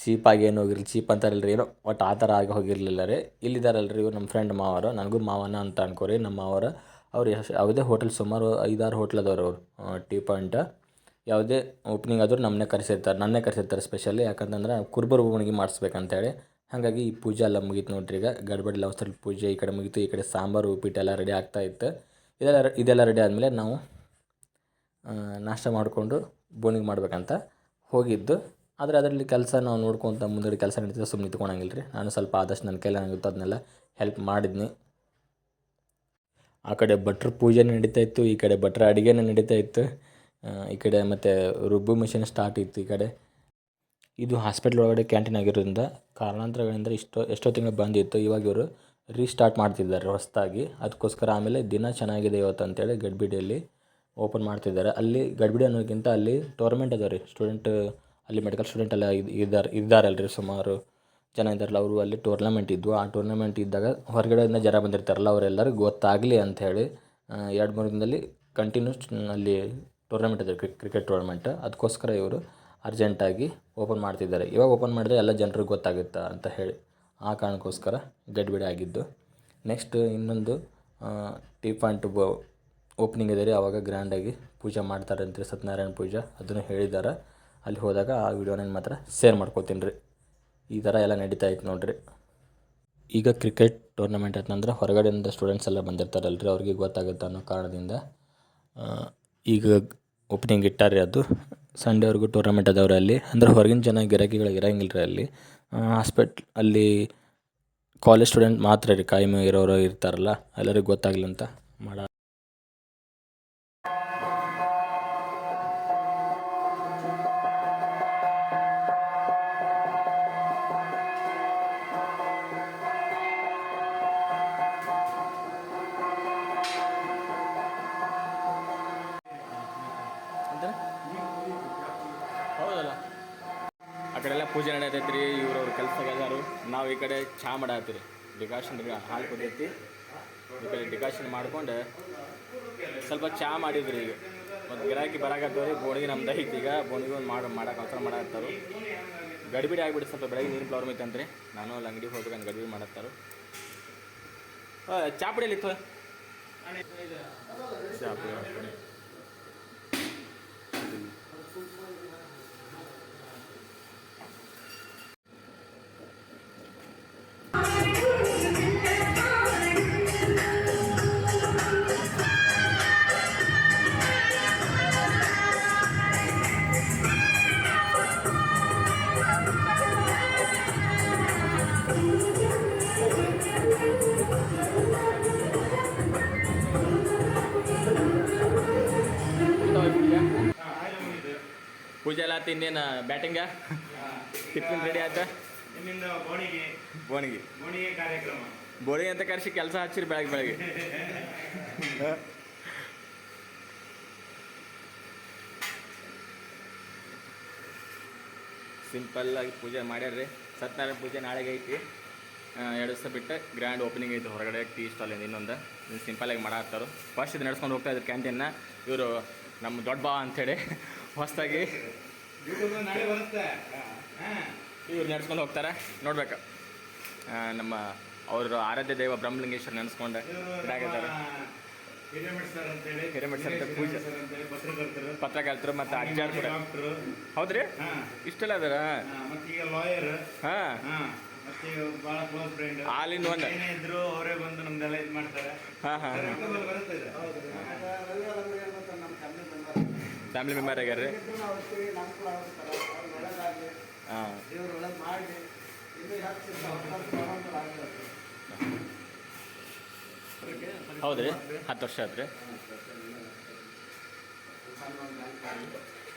ಚೀಪಾಗಿ ಏನು ಹೋಗಿರಲಿ ಚೀಪ್ ಅಂತಾರಲ್ರಿ ಏನೋ ಒಟ್ಟು ಆ ಥರ ಆಗಿ ಹೋಗಿರಲಿಲ್ಲ ರೀ. ಇಲ್ಲಿದ್ದಾರಲ್ರಿ ಇವ್ರು ನಮ್ಮ ಫ್ರೆಂಡ್ ಮಾವರು ನನಗೂ ಮಾವನ ಅಂತ ಅನ್ಕೋರಿ ನಮ್ಮ ಮಾವರ ಅವ್ರು ಎಷ್ಟ್- ಯಾವುದೇ ಹೋಟೆಲ್ ಸುಮಾರು ಐದಾರು ಹೋಟ್ಲ್ ಅದಾವ್ರಿ ಅವ್ರು ಟೀ ಪಾಯಿಂಟ್ ಯಾವುದೇ ಓಪನಿಂಗ್ ಆದರೂ ನಮ್ಮನ್ನೇ ಕರೆಸಿರ್ತಾರೆ, ನನ್ನೇ ಕರೆಸಿರ್ತಾರೆ ಸ್ಪೆಷಲಿ ಯಾಕಂತಂದ್ರೆ ಕುರುಬರು ಓಣಿಗೆ ಮಾಡಿಸ್ಬೇಕಂತೇಳಿ. ಹಾಗಾಗಿ ಈ ಪೂಜೆ ಎಲ್ಲ ಮುಗೀತು ನೋಡ್ರಿ ಈಗ. ಗಡ್ಬಡಿ ಅವಸರ ಪೂಜೆ ಈ ಕಡೆ ಮುಗೀತು, ಈ ಕಡೆ ಸಾಂಬಾರು, ಉಪ್ಪಿಟ್ಟು ಎಲ್ಲ ರೆಡಿ ಆಗ್ತಾ ಇತ್ತು. ಇದೆಲ್ಲ ಇದೆಲ್ಲ ರೆಡಿ ಆದಮೇಲೆ ನಾವು ನಾಷ್ಟ ಮಾಡಿಕೊಂಡು ಬೋಣಿಗೆ ಮಾಡ್ಬೇಕಂತ ಹೋಗಿದ್ದು. ಆದರೆ ಅದರಲ್ಲಿ ಕೆಲಸ ನಾವು ನೋಡ್ಕೊತ ಮುಂದೆ ಕೆಲಸ ನಡೀತದೆ ಸುಮ್ಮನೆ ನಿಂತ್ಕೊಳಂಗಿಲ್ಲ ರೀ ನಾನು ಸ್ವಲ್ಪ ಆದಷ್ಟು ನನ್ನ ಕೈಲಿ ಆಗುತ್ತೆ ಅದನ್ನೆಲ್ಲ ಹೆಲ್ಪ್ ಮಾಡಿದ್ನಿ. ಆ ಕಡೆ ಭಟ್ರ ಪೂಜೆ ನಡೀತಾ ಇತ್ತು, ಈ ಕಡೆ ಭಟ್ರ ಅಡುಗೆನೇ ನಡೀತಾ ಇತ್ತು. ಈ ಕಡೆ ಮತ್ತು ರುಬ್ಬು ಮಿಷಿನ್ ಸ್ಟಾರ್ಟ್ ಇತ್ತು ಈ ಕಡೆ. ಇದು ಹಾಸ್ಪಿಟ್ಲ್ ಒಳಗಡೆ ಕ್ಯಾಂಟೀನ್ ಆಗಿರೋದ್ರಿಂದ ಕಾರಣಾಂತರಗಳಿಂದ ಇಷ್ಟೋ, ಎಷ್ಟೋ ತಿಂಗಳು ಬಂದಿತ್ತು. ಇವಾಗ ಇವರು ರೀಸ್ಟಾರ್ಟ್ ಮಾಡ್ತಿದ್ದಾರೆ ಹೊಸದಾಗಿ. ಅದಕ್ಕೋಸ್ಕರ ಆಮೇಲೆ ದಿನ ಚೆನ್ನಾಗಿದೆ ಇವತ್ತು ಅಂತೇಳಿ ಗಡ್ಬಿಡಿಯಲ್ಲಿ ಓಪನ್ ಮಾಡ್ತಿದ್ದಾರೆ. ಅಲ್ಲಿ ಗಡ್ಬಿಡಿ ಅನ್ನೋದಕ್ಕಿಂತ ಅಲ್ಲಿ ಟೂರ್ನಮೆಂಟ್ ಅದಾವೆ ರೀ. ಸ್ಟೂಡೆಂಟ್ ಅಲ್ಲಿ ಮೆಡಿಕಲ್ ಸ್ಟೂಡೆಂಟ್ ಎಲ್ಲ ಇದ್ದಾರೆ ಇದ್ದಾರೆ, ಇದ್ದಾರಲ್ರಿ ಸುಮಾರು ಜನ ಇದ್ದಾರಲ್ಲ, ಅವರು ಅಲ್ಲಿ ಟೂರ್ನಮೆಂಟ್ ಇದ್ವು. ಆ ಟೂರ್ನಮೆಂಟ್ ಇದ್ದಾಗ ಹೊರಗಡೆಯಿಂದ ಜನ ಬಂದಿರ್ತಾರಲ್ಲ ಅವರೆಲ್ಲರೂ ಗೊತ್ತಾಗಲಿ ಅಂಥೇಳಿ ಎರಡು ಮೂರು ದಿನದಲ್ಲಿ ಕಂಟಿನ್ಯೂಸ್ ಅಲ್ಲಿ ಟೂರ್ನಮೆಂಟ್ ಇದೆ ಕ್ರಿಕೆಟ್ ಟೂರ್ನಮೆಂಟ್. ಅದಕ್ಕೋಸ್ಕರ ಇವರು ಅರ್ಜೆಂಟಾಗಿ ಓಪನ್ ಮಾಡ್ತಿದ್ದಾರೆ. ಇವಾಗ ಓಪನ್ ಮಾಡಿದ್ರೆ ಎಲ್ಲ ಜನರಿಗೆ ಗೊತ್ತಾಗುತ್ತಾ ಅಂತ ಹೇಳಿ, ಆ ಕಾರಣಕ್ಕೋಸ್ಕರ ಗಡಿಬಿಡಿ ಆಗಿದ್ದು. ನೆಕ್ಸ್ಟ್ ಇನ್ನೊಂದು ಟೀ ಪಾಯಿಂಟ್ ಓಪನಿಂಗ್ ಇದೆ ರೀ ಆವಾಗ ಗ್ರ್ಯಾಂಡಾಗಿ ಪೂಜೆ ಮಾಡ್ತಾರೆ ಅಂತ ಸತ್ಯನಾರಾಯಣ ಪೂಜೆ, ಅದನ್ನು ಹೇಳಿದ್ದಾರೆ. ಅಲ್ಲಿ ಹೋದಾಗ ಆ ವಿಡಿಯೋನ ಮಾತ್ರ ಶೇರ್ ಮಾಡ್ಕೋತೀನಿ ರೀ. ಈ ಥರ ಎಲ್ಲ ನಡೀತಾ ಇತ್ತು ನೋಡಿರಿ. ಈಗ ಕ್ರಿಕೆಟ್ ಟೂರ್ನಮೆಂಟ್ ಅಂತಂದ್ರೆ ಹೊರಗಡೆಯಿಂದ ಸ್ಟೂಡೆಂಟ್ಸ್ ಎಲ್ಲ ಬಂದಿರ್ತಾರಲ್ರಿ, ಅವ್ರಿಗೆ ಗೊತ್ತಾಗುತ್ತೆ ಅನ್ನೋ ಕಾರಣದಿಂದ ಈಗ ಓಪನಿಂಗ್ ಇಟ್ಟಾರೆ ಅದು. ಸಂಡೇವರೆಗೂ ಟೂರ್ನಮೆಂಟ್ ಅದಾವ್ರಿ ಅಲ್ಲಿ. ಅಂದ್ರೆ ಹೊರಗಿನ ಜನ ಗಿರಾಕಿಗಳು ಇರಂಗಿಲ್ಲ ರೀ ಅಲ್ಲಿ ಹಾಸ್ಪಿಟ್ಲ್ ಅಲ್ಲಿ ಕಾಲೇಜ್ ಸ್ಟೂಡೆಂಟ್ ಮಾತ್ರ ರೀ, ಕಾಯಂ ಇರೋರು ಇರ್ತಾರಲ್ಲ, ಎಲ್ಲರಿಗೂ ಗೊತ್ತಾಗ್ಲಿ ಅಂತ ಮಾಡ ಕಡೆ ಚಹಾ ಮಾಡತ್ತೀರಿ ಡಿಕಾಷನ್ ಹಾಲು ಕುದೈತಿ ಈ ಕಡೆ ಡಿಕಾಷನ್ ಮಾಡ್ಕೊಂಡು ಸ್ವಲ್ಪ ಚಹಾ ಮಾಡಿದ್ರಿ ಈಗ. ಮತ್ತು ಗಿರಾಕಿ ಬರಾಕತ್ತವ್ರಿ ಬೋಣಿಗೆ ನಮ್ದು ಐತಿ ಈಗ. ಬೋಣಿಗೆ ಒಂದು ಮಾಡಿ ಮಾಡಕ್ಕೆ ಅವಸರ ಮಾಡತ್ತಾರು ಗಡಿಬಿಡಿ ಆಗಿಬಿಟ್ಟು ಸ್ವಲ್ಪ ಬೆಳಗ್ಗೆ ನೀರು ಪ್ರಾಬ್ಲಮ್ ಐತಂತ್ರಿ ನಾನು ಅಲ್ಲಿ ಅಂಗಡಿಗೆ ಹೋಗ್ಬೇಕಂತ ಗಡಿಬಿಡಿ ಮಾಡತ್ತಾರು ಚಾ ಪುಡಿಯಲ್ಲಿತ್ತು ಚಾ ಪುಡಿ. ಹಾಕ್ಕೊಡಿ. ಆತು ಇನ್ನೇನು ಬ್ಯಾಟಿಂಗ ಟಿಫಿನ್ ರೆಡಿ ಆಯ್ತಾ ಬೋಣಿಗೆ. ಬೋಣಿಗೆ. ಕಾರ್ಯಕ್ರಮ. ಅಂತ ಕರೆಸಿ ಕೆಲಸ ಹಚ್ಚಿರಿ ಬೆಳಗ್ಗೆ ಬೆಳಗ್ಗೆ. [LAUGHS] ಸಿಂಪಲ್ ಆಗಿ ಪೂಜೆ ಮಾಡ್ಯಾರ್ರಿ ಸತ್ಯನಾರಾಯಣ ಪೂಜೆ ನಾಳೆಗೆ ಐತಿ. ಎರಡು ದಿವಸ ಬಿಟ್ಟು ಗ್ರ್ಯಾಂಡ್ ಓಪನಿಂಗ್ ಐತಿ ಹೊರಗಡೆ ಟೀ ಸ್ಟಾಲ್ ಇನ್ನೊಂದು. ಸಿಂಪಲ್ ಆಗಿ ಮಾಡಾಕ್ತಾರು ಫಸ್ಟ್ ಇದು ನಡ್ಸ್ಕೊಂಡು ಹೋಗ್ತಾ ಇದ್ರು ಕ್ಯಾಂಟೀನ್ನ ಇವರು ನಮ್ಮ ದೊಡ್ಡ ಬಾ ಅಂಥೇಳಿ ಹೊಸದಾಗಿ ಯೂಟ್ಯೂಬ್ ನಾಳೆ ಬರುತ್ತೆ ಹಾ ಇವ್ರು ನೆನೆಸ್ಕೊಂಡು ಹೋಗ್ತಾರೆ ನೋಡ್ಬೇಕು. ನಮ್ಮ ಅವರು ಆರಾಧ್ಯ ದೇವ ಬ್ರಹ್ಮಲಿಂಗೇಶ್ವರ ನೆನೆಸ್ಕೊಂಡು ಇದಾಗಿದ್ದಾರೆ. ಹಿರೇಮಠ್ ಸರ್ ಪೂಜೆ. ಪತ್ರಕರ್ತರು ಮತ್ತೆ ಮತ್ತು ಅಜ್ಜಾರ್ ಕೂಡ. ಹೌದ್ರಿ? ಇಷ್ಟೆಲ್ಲ ಅದರ ಹಾ, ಲಾಯರ್ ಹಾಂ. ಹಾ ಮತ್ತೆ ಭಾಳ close friend all in one. ಏನೇ ಇದ್ರು ಅವರೇ ಬಂದು ನಮ್ದೆಲ್ಲ ಇದು ಮಾಡ್ತಾರೆ. ಹಾಂ ಹಾಂ ಫ್ಯಾಮಿಲಿ ಮೆಂಬರ್ ಆಗ್ಯಾರ ರೀ ಹಾಂ. ಹೌದ್ರಿ ಹತ್ತು ವರ್ಷ ಆತ್ರಿ.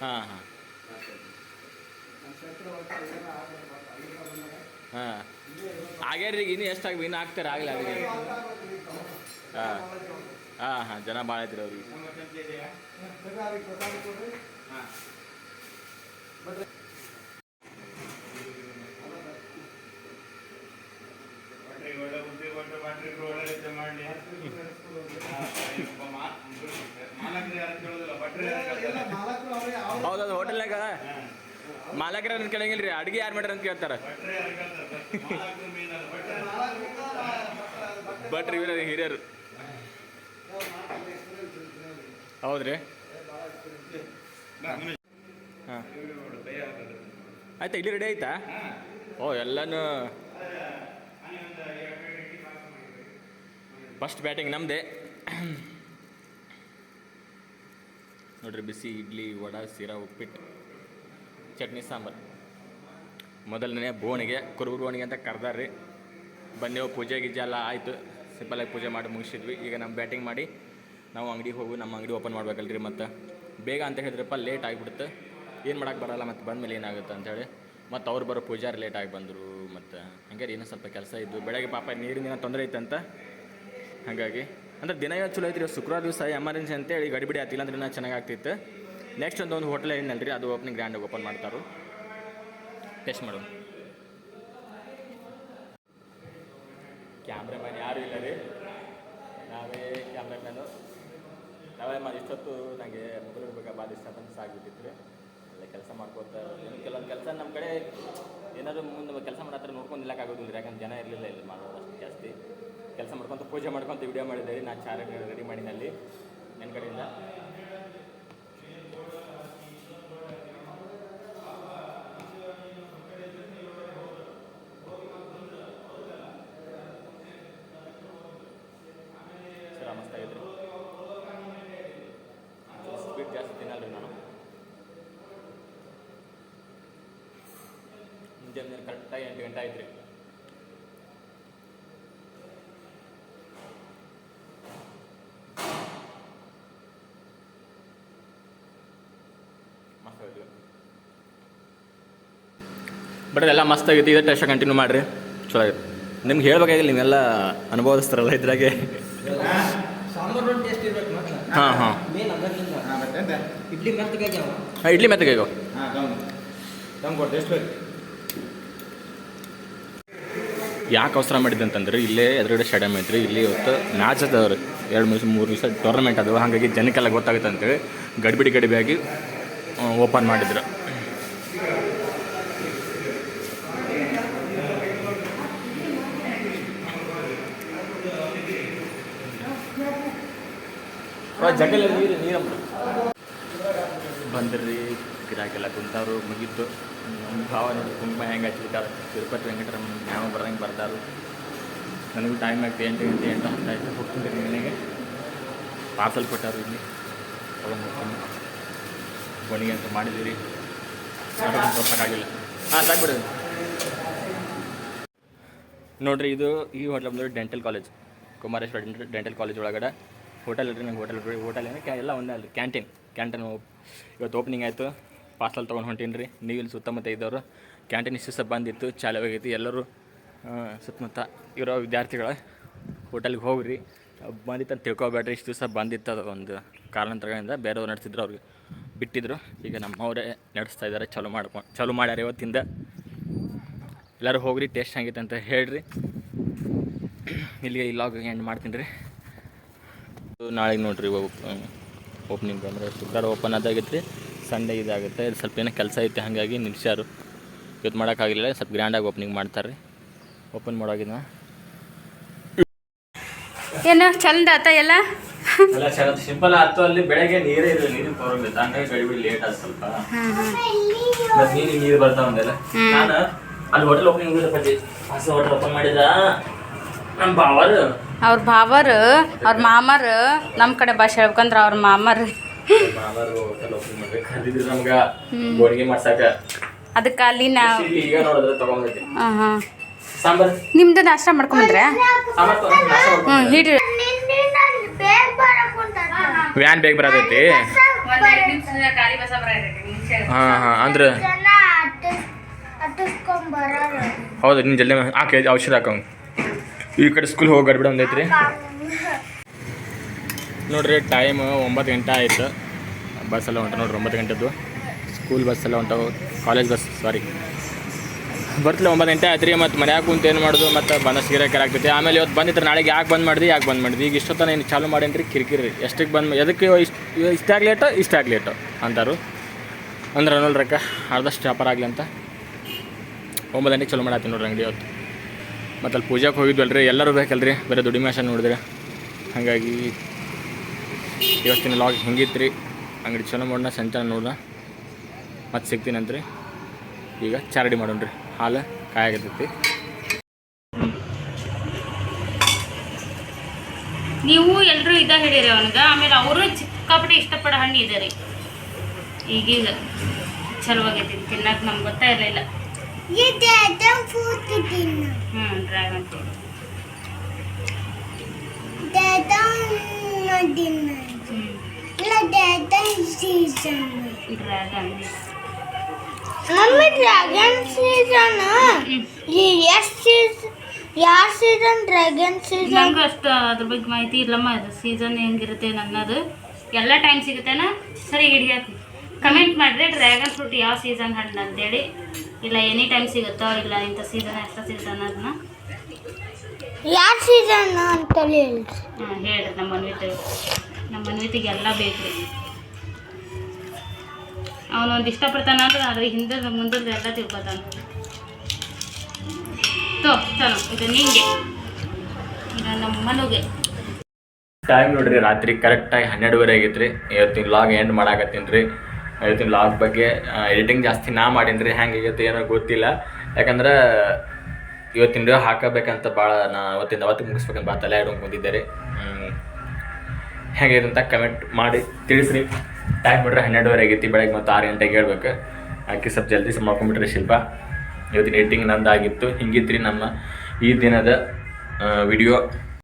ಹಾಂ ಹಾಂ. ಹಾಂ. ಆಗ್ಯಾರ್ರಿ ಈಗ ಇನ್ನೂ ಆಗ್ಬೇಕು ಇನ್ನೂ ಆಗ್ತಾರೆ ಆಗಲಿ ಆಗಲಿ. ಹಾಂ. ಹಾಂ ಹಾಂ, ಜನ ಭಾಳ ಐತ್ರಿ ಅವ್ರಿಗೆ. ಹಾ ಹೌದೌದು ಹೋಟೆಲ್ನಾಗ ಮಾಲಕರ ಅಂತ ಕೇಳಂಗಿಲ್ಲ ರೀ ಅಡುಗೆ ಯಾರು ಮಾಡ್ಯಾರ ಅಂತ ಕೇಳ್ತಾರೆ. ಬಟ್ರಿ ಇವ್ರ ಹಿರಿಯರು. ಹೌದ್ರಿ? ಹಾಂ. ಆಯ್ತಾ, ಇಲ್ಲಿ ರೆಡಿ ಆಯ್ತಾ? ಓ, ಎಲ್ಲನೂ ಫಸ್ಟ್ ಬ್ಯಾಟಿಂಗ್ ನಮ್ಮದೇ ನೋಡ್ರಿ, ಬಿಸಿ ಇಡ್ಲಿ, ವಡ ಸೀರಾ ಉಪ್ಪಿಟ್ಟು, ಚಟ್ನಿ, ಸಾಂಬಾರು. ಮೊದಲನೇ ಬೋಣಿಗೆ ಕುರುಬು ಬೋಣಿಗೆ ಅಂತ ಕರೆದಾರ್ರಿ. ಬಂದೆವು ಪೂಜೆ, ಗೀಜೆ ಎಲ್ಲ ಆಯಿತು. ಸಿಂಪಲಾಗಿ ಪೂಜೆ ಮಾಡಿ ಮುಗಿಸಿದ್ವಿ. ಈಗ ನಮ್ಮ ಬ್ಯಾಟಿಂಗ್ ಮಾಡಿ ನಾವು ಅಂಗಡಿಗೆ ಹೋಗಿ ನಮ್ಮ ಅಂಗಡಿ ಓಪನ್ ಮಾಡ್ಬೇಕಲ್ರಿ ಮತ್ತು. ಬೇಗ ಅಂತ ಹೇಳಿದ್ರಪ್ಪ ಲೇಟ್ ಆಗಿಬಿಡುತ್ತೆ. ಏನು ಮಾಡೋಕೆ ಬರೋಲ್ಲ ಮತ್ತು ಬಂದಮೇಲೆ ಏನಾಗುತ್ತೆ ಅಂಥೇಳಿ ಮತ್ತು ಅವ್ರು ಬರೋ ಪೂಜಾರಿ ಲೇಟ್ ಆಗಿ ಬಂದರು ಮತ್ತು. ಹಂಗಾರೆ ಏನೋ ಸ್ವಲ್ಪ ಕೆಲಸ ಇದ್ದು ಬೆಳಗ್ಗೆ ಪಾಪ ನೀರಿನ ತೊಂದರೆ ಐತಂತ ಹಾಗಾಗಿ ಅಂದ್ರೆ ದಿನ ಇವತ್ತು ಚಲೋ ಐತ್ರಿ. ಶುಕ್ರವಾರ ದಿವಸ ಎಮರ್ಜೆನ್ಸಿ ಅಂತೇಳಿ ಗಡಿಬಿಡಿ ಆಗ್ತಿಲ್ಲ ಅಂದ್ರೆ ಇನ್ನೂ ಚೆನ್ನಾಗಿ ಆಗ್ತಿತ್ತು ನೆಕ್ಸ್ಟ್ ಒಂದು ಒಂದು ಹೋಟೆಲ್ ಏನಲ್ರಿ ಅದು ಓಪನಿಂಗ್ ಗ್ರ್ಯಾಂಡಾಗಿ ಓಪನ್ ಮಾಡ್ತಾರೆ ಟೆಸ್ಟ್ ಮಾಡೋಣ. ಕ್ಯಾಮ್ರಾಮ್ಯಾನ್ ಯಾರೂ ಇಲ್ಲ ರೀ. ನಾವೇ ಕ್ಯಾಮ್ರಾಮ್ಯಾನು ನಾವೇ ಮಾಡಿ ಇಷ್ಟೊತ್ತು ನನಗೆ ಮೊಬೈಲ್ ಇರ್ಬೇಕಾ ಭಾಳ ಡಿಸ್ಟರ್ಬೆನ್ಸ್ ಆಗಿಬಿಟ್ಟಿತ್ತು ರೀ. ಅಲ್ಲೇ ಕೆಲಸ ಮಾಡ್ಕೋತ ಕೆಲವೊಂದು ಕೆಲಸ ನಮ್ಮ ಕಡೆ ಏನಾದರೂ ಮುಂದೆ ಕೆಲಸ ಮಾಡತ್ರ ನೋಡ್ಕೊಂಡು ನಿಲ್ಲಕ್ಕಾಗೋದಿಲ್ಲ ಯಾಕಂದ್ರೆ ಜನ ಇರಲಿಲ್ಲ ಇಲ್ಲಿ ಮಾಡೋದು ಅಷ್ಟು ಜಾಸ್ತಿ. ಕೆಲಸ ಮಾಡ್ಕೊತ ಪೂಜೆ ಮಾಡ್ಕೊಂತ ವಿಡಿಯೋ ಮಾಡಿದ್ದೆ ರೀ. ನಾನು ಚಾರ ರೆಡಿ ಮಾಡಿನಲ್ಲಿ. ನನ್ನ ಕಡೆಯಿಂದ? ಮುಂಜಾನೆ ಕರೆಕ್ಟಾಗಿ ಎಂಟು ಗಂಟೆ ಆಯ್ತು ರೀ. ಬಟ್ ಎಲ್ಲ ಮಸ್ತಾಗೈತಿ ಇದೇ ಟೆಸ್ಟ್ ಕಂಟಿನ್ಯೂ ಮಾಡ್ರಿ. ಚಲೋ ಆಗೈತೆ ನಿಮ್ಗೆ ಹೇಳ್ಬೇಕಾಗಿಲ್ಲ ನೀವೆಲ್ಲ ಅನುಭವಿಸ್ತಾರಲ್ಲ ಇದ್ರಾಗೆ. ಸಾಂಬಾರು ಟೇಸ್ಟ್ ಇರ್ಬೇಕು ಮಾತ್ರ ಹಾಂ ಹಾಂ ಇಡ್ಲಿ ಮೆತ್ತಗಾಗ್ಯಾವ ಹಾಂ ಇಡ್ಲಿ ಮೆತ್ತಗೆ ಈಗ ಹಾಂ ದಮ್ ದಮ್ ಕೊಟ್ಟು ಎಷ್ಟು ಬೇಕು ಯಾಕೆ ಅವಸರ ಮಾಡಿದ್ದೆ ಅಂತಂದ್ರೆ, ಇಲ್ಲೇ ಎದುರುಗಡೆ ಸ್ಟೇಡಿಯಂ ಐತ್ರಿ, ಇಲ್ಲಿ ಇವತ್ತು ಮ್ಯಾಚ್ ಅದಾವ್ರಿ ಎರಡು ನಿಮಿಷ ಮೂರು ದಿವಸ ಟೂರ್ನಮೆಂಟ್ ಅದಾವ. ಹಾಗಾಗಿ ಜನಕ್ಕೆಲ್ಲ ಗೊತ್ತಾಗುತ್ತೆ ಅಂತೇಳಿ ಗಡಿಬಿಡಿ ಗಡಿಬಿಯಾಗಿ ಓಪನ್ ಮಾಡಿದ್ರು. ನೀರು ಬಂದ್ರಿ ಗಿರಾಕೆಲ್ಲ ಕುಂತಾರು ಮುಗೀತು. ಭಾವ ನೋಡಿ ಕುಂಕುಮ ಹೆಂಗೆ ಹಚ್ಬಿಟ್ಟಾರ ತಿರುಪತಿ ವೆಂಕಟರಮಣ ಯಾವ ಬರ್ದಂಗೆ ಬರ್ತಾರು ನನಗೂ ಟೈಮ್ ಆಯ್ತು ಎಂಟು ಗಂಟೆ ಎಂಟು ಹತ್ತು ಆಯ್ತು. ಹೋಗ್ತೀನಿ ಮನೆಗೆ. ಪಾರ್ಸಲ್ ಕೊಟ್ಟಾರು ಇಲ್ಲಿ. ತೊಗೊಂಡು ಹೋಗ್ತೀನಿ. ಅಂತ ಮಾಡಿದ್ದೀರಿ. ತೋರ್ಸೋಕ್ಕಾಗಿಲ್ಲ. ಹಾಂ, ಸಾಕ್ಬಿಡು. ನೋಡ್ರಿ, ಇದು ಈ ಹೋಟೆಲ್ ಬಂದ್ರೆ dental college Kumareshwara dental college ಒಳಗಡೆ. ಹೋಟೆಲ್ ಇಲ್ರಿ, ನಂಗೆ ಹೋಟೆಲ್ ಹೋಟೆಲ್ ಏನು ಎಲ್ಲ ಒಂದೇ ಅಲ್ಲಿ ಕ್ಯಾಂಟೀನ್ ಕ್ಯಾಂಟೀನ್ ಇವತ್ತು ಓಪನಿಂಗ್ ಆಯಿತು. ಪಾರ್ಸಲ್ ತೊಗೊಂಡು ಹೊಂಟೀನಿ ರೀ ನೀವು ಇಲ್ಲಿ ಸುತ್ತಮುತ್ತ ಇದ್ದವರು ಕ್ಯಾಂಟೀನ್ ಇಷ್ಟು ಸಹ ಬಂದಿತ್ತು, ಚಾಲು ಆಗೈತಿ ಎಲ್ಲರೂ ಸುತ್ತಮುತ್ತ ಇರೋ ವಿದ್ಯಾರ್ಥಿಗಳು ಹೋಟೆಲ್ಗೆ ಹೋಗ್ರಿ. ಬಂದಿತ್ತು ಅಂತ ತಿಳ್ಕೊಬೇಡ್ರಿ. ಇಷ್ಟು ದಿವಸ ಬಂದಿತ್ತು ಅದು ಒಂದು ಕಾರಣಾಂತರಗಳಿಂದ ಬೇರೆಯವ್ರು ನಡೆಸಿದ್ರು, ಅವ್ರಿಗೆ ಬಿಟ್ಟಿದ್ರು. ಈಗ ನಮ್ಮವರೇ ನಡೆಸ್ತಾ ಇದ್ದಾರೆ. ಚಲೋ ಮಾಡ್ಕೊಂಡು ಚಲೋ ಮಾಡ್ಯಾರ ಇವತ್ತಿಂದ. ಎಲ್ಲರೂ ಹೋಗ್ರಿ, ಟೇಸ್ಟ್ ಆಗಿತ್ತು ಅಂತ ಹೇಳ್ರಿ. ಇಲ್ಲಿಗೆ ಈ ಲಾಗ್ ಎಂಡ್ ಮಾಡ್ತೀನಿ ರೀ ನಾಳೆಗೆ ನೋಡ್ರಿ ಓಪನಿಂಗ್ ಅಂದರೆ ಶುಕ್ರವಾರ ಓಪನ್ ಅದಾಗಿತ್ತು ರೀ ಸಂಡೇ ಇದಾಗುತ್ತೆ ಇದು ಸ್ವಲ್ಪ ಏನೋ ಕೆಲಸ ಐತೆ ಹಾಗಾಗಿ ನಿಲ್ಸ್ಯಾರು ಇವತ್ತು ಮಾಡೋಕ್ಕಾಗಲಿಲ್ಲ ಸ್ವಲ್ಪ ಗ್ರ್ಯಾಂಡಾಗಿ ಓಪನಿಂಗ್ ಮಾಡ್ತಾರೆ ರೀ ಓಪನ್ ಮಾಡೋಗಿದ್ನ? ಏನು ಚಂದ ಆತ ಎಲ್ಲ? ಎಲ್ಲ ಚೆನ್ನಾಗಿ ಸಿಂಪಲ್ ಆಯ್ತು ಅಲ್ಲಿ ಬೆಳಗ್ಗೆ ನೀರೇ ಇರಲಿಲ್ಲ ನೀರಿನ ಪ್ರಾಬ್ಲಮ್ ಇತ್ತು ಹಂಗಾಗಿ ಗಡಿಬಿಡಿ ಲೇಟ್ ಆಯ್ತು ಸ್ವಲ್ಪ. ಮತ್ತೆ ನೀರಿಗೆ ನೀರು ಬರ್ತಾ ಒಂದೆಲ್ಲ ನಾನು ಅಲ್ಲಿ ಹೋಟೆಲ್ ಓಪನಿಂಗ್ ಹೋಗಿದ್ದಪ್ಪ ಹೊಸ ಹೋಟೆಲ್ ಓಪನ್ ಮಾಡಿದ ನಮ್ಮ ಬಾವರು ಅವ್ರ ಭಾವರು ಅವ್ರ ಮಾಮರು ನಮ್ಮ ಕಡೆ ಭಾಷೆ ಹೇಳ್ಬೇಕಂದ್ರೆ ಅವ್ರ ಮಾಮರು. ಮಾಡ್ಬೇಕು ನಮ್ಗೆ. ಮಾಡ್ಸಾಕ. ಅದಕ್ಕೆ ಅಲ್ಲಿ ನಾವು ಇಲ್ಲಿ ಈಗ ನೋಡಿದ್ರೆ ತಗೊಂಡೈತಿ ಹಾಂ ಹಾಂ. ಸಾಂಬಾರ್? ನಿಮ್ದು ನಾಷ್ಟ ಮಾಡ್ಕೊಂಡ್ರೆ ಸಾಂಬಾರ್ ತಗೊಂಡ್ ನಾಷ್ಟ ಮಾಡ್ಕೊ. ಹ್ಞೂ ಹಿಡ್ರಿ. ನಿನ್ನಿಂದ ಬೇಗ ಬರಕುಂತ ವ್ಯಾನ್ ಬೇಗ ಬರತೈತಿ. ಹಾಂ ಹಾಂ ಅಂದ್ರೆ ಹೌದು ನೀನು ಜಲ್ದಿ ಹಾಕಿ ಔಷಧ ಹಾಕಂಗೆ. ಈ ಕಡೆ ಸ್ಕೂಲ್ ಹೋಗಿ ಗಡ್ಬಿಡ ಒಂದೈತ್ರಿ ನೋಡ್ರಿ ಟೈಮ್ ಒಂಬತ್ತು ಗಂಟೆ ಆಯ್ತು. ಬಸ್ ಎಲ್ಲ ಹೊಂಟ ನೋಡ್ರಿ, ಒಂಬತ್ತು ಗಂಟೆದ್ದು. ಸ್ಕೂಲ್ ಬಸ್ ಎಲ್ಲ ಹೊಂಟವು ಕಾಲೇಜ್ ಬಸ್ ಸಾರಿ ಬರ್ತಿಲ್ಲ ಒಂಬತ್ತು ಗಂಟೆ ಆಯ್ತು ರೀ, ಮತ್ತು ಮನ್ಯಾಗ ಕುಂತ ಏನು ಮಾಡೋದು, ಮತ್ತು ಬಂದಷ್ಟು ಗಿರಾಕಿ ಆಗ್ತೈತಿ. ಆಮೇಲೆ ಇವತ್ತು ಬಂದಿತ್ತು ನಾಳೆಗೆ ಯಾಕೆ ಬಂದ್ ಮಾಡಿದ್ವಿ ಯಾಕೆ ಬಂದ್ ಮಾಡಿದ್ವಿ ಈಗ ಇಷ್ಟೊತ್ತನ ಏನು ಚಾಲು ಮಾಡೇನಿ ರೀ? ಕಿರಿಕಿರಿ ರೀ. ಎಷ್ಟಕ್ಕೆ ಬಂದು ಎದಕ್ಕೆ ಇಷ್ಟು ಇಷ್ಟಾಗಿ ಲೇಟು ಇಷ್ಟಾಗಿ ಲೇಟು ಅಂತಾರು. ಅಂದ್ರೆ ನೋಡ್ರಕ್ಕ ಅರ್ಧಷ್ಟು ವ್ಯಾಪಾರ ಆಗಲಿ ಅಂತ. ಒಂಬತ್ತು ಗಂಟೆಗೆ ಚಲೋ ಮಾಡತ್ತೀನಿ ನೋಡ್ರಿ ಅಂಗಡಿ ಇವತ್ತು. ಮತ್ತು ಅಲ್ಲಿ ಪೂಜೆಗೆ ಹೋಗಿದ್ವಲ್ರಿ, ಎಲ್ಲರೂ ಬೇಕಲ್ರಿ? ಬೇರೆ ದುಡಿಮೆ ನೋಡಿದ್ರೆ. ಹಾಗಾಗಿ ಇವತ್ತಿನ ಲಾಗ್ ಹೆಂಗಿತ್ತು ರೀ ಅಂಗಡಿ ಚಲೋ ಮಾಡೋಣ ಸಂಚಾರ ನೋಡ್ದ ಮತ್ತೆ ಸಿಗ್ತೀನಂತ್ರಿ ಈಗ ಚಾರಡಿ ಮಾಡೋಣ ರೀ ಹಾಲು ಕಾಯಾಗತ್ತೈತಿ ನೀವು ಎಲ್ಲರೂ ಇದ ಹೇಳಿರಿ ಅವನಿಗೆ. ಆಮೇಲೆ ಅವರು ಸಿಕ್ಕಾಪಟ್ಟೆ ಇಷ್ಟಪಡೋ ಹಣ್ಣು ಇದೆ ರೀ. ಈಗೀಗ ಚಲೋವಾಗೈತಿ ಆಗೈತಿ. ತಿನ್ನಕ್ಕೆ ನಮ್ಗೆ ಗೊತ್ತಾ ಇರಲಿಲ್ಲ. ಹ್ಞೂ dragon fruit. Datum season dragon mummy dragon season ಎಷ್ಟು ಸೀಸನ್ ಯಾವ ಸೀಸನ್ ಡ್ರ್ಯಾಗನ್ ಸೀಸನ್ ನಂಗೆ ಅಷ್ಟು ಅದ್ರ ಬಗ್ಗೆ ಮಾಹಿತಿ ಇಲ್ಲಮ್ಮ. ಅದು ಸೀಸನ್ ಹೆಂಗಿರುತ್ತೆ ನನ್ನದು ಎಲ್ಲ ಟೈಮ್ ಸಿಗುತ್ತೇನ? ಸರಿ ಹಿಡಿಯತ್ತಿ ಕಮೆಂಟ್ ಮಾಡಿದ್ರೆ ಡ್ರ್ಯಾಗನ್ ಫ್ರೂಟ್ ಯಾವ ಸೀಸನ್ ಹಣ್ಣು ಅಂತೇಳಿ. ಇಲ್ಲ ಎನಿ ಟೈಮ್ ಸಿಗುತ್ತೋ ಇಲ್ಲ ಇಂಥ ಸೀಸನ್ ಎಷ್ಟು ಸೀಸನ್ ಅದನ್ನ ಯಾವ ಸೀಸನ್ ಅಂತ ಹೇಳಿ ಹಾಂ ಹೇಳ್ರಿ ನಮ್ಮ ಮನ್ವಿತ ನಮ್ಮ ಮನ್ವಿತಿಗೆ ಎಲ್ಲ ಬೇಕು. ರೀ ಅವನೊಂದು ಇಷ್ಟಪಡ್ತಾನ ಅಂದ್ರೆ ಅದ್ರ ಹಿಂದೆ ಮುಂದೆ ಎಲ್ಲ ತಿಳ್ಕೊತಾನೆ. ತೋ ಚಲೋ ಇದು ನಿಂಗೆ. ನಮ್ಮ ಮನುಗೆ. ಟೈಮ್ ನೋಡ್ರಿ, ರಾತ್ರಿ ಕರೆಕ್ಟಾಗಿ ಹನ್ನೆರಡುವರೆ ಆಗೈತೆ ರೀ ಇವತ್ತಿನ ಲಾಗ್ ಎಂಡ್ ಮಾಡಾಕತ್ತೀನಿ ರೀ. ಇವತ್ತಿನ ಲಾಗ್ ಬಗ್ಗೆ ಎಡಿಟಿಂಗ್ ಜಾಸ್ತಿ ನಾ ಮಾಡೀನಿ ರೀ. ಹೆಂಗೆ ಆಗೈತೆ ಏನೋ ಗೊತ್ತಿಲ್ಲ. ಯಾಕಂದ್ರೆ ಇವತ್ತಿನ ಹಾಕಬೇಕಂತ ಭಾಳ ನಾ, ಅವತ್ತಿಂದ ಅವತ್ತಿಗೆ ಮುಗಿಸ್ಬೇಕಂತ ಭಾಳ ತಲೆ ಆಡ್ಕೊಂಡು ಬಂದಿದ್ದೆ ರೀ ಹೇಗಿದೆ ಅಂತ ಕಮೆಂಟ್ ಮಾಡಿ ತಿಳಿಸ್ರಿ. ಟೈಮ್ ಬಿಟ್ರೆ ಹನ್ನೆರಡುವರೆ ಆಗೈತಿ, ಬೆಳಗ್ಗೆ ಮತ್ತು ಆರು ಗಂಟೆಗೆ ಹೇಳ್ಬೇಕು. ಆಕೆ ಸ್ವಲ್ಪ ಜಲ್ದಿ ಮಾಡ್ಕೊಂಬಿಟ್ರಿ ಶಿಲ್ಪ. ಇವತ್ತಿನ ಎಡಿಟಿಂಗ್ ನಂದಾಗಿತ್ತು. ಹಿಂಗಿದ್ರಿ ನಮ್ಮ ಈ ದಿನದ ವಿಡಿಯೋ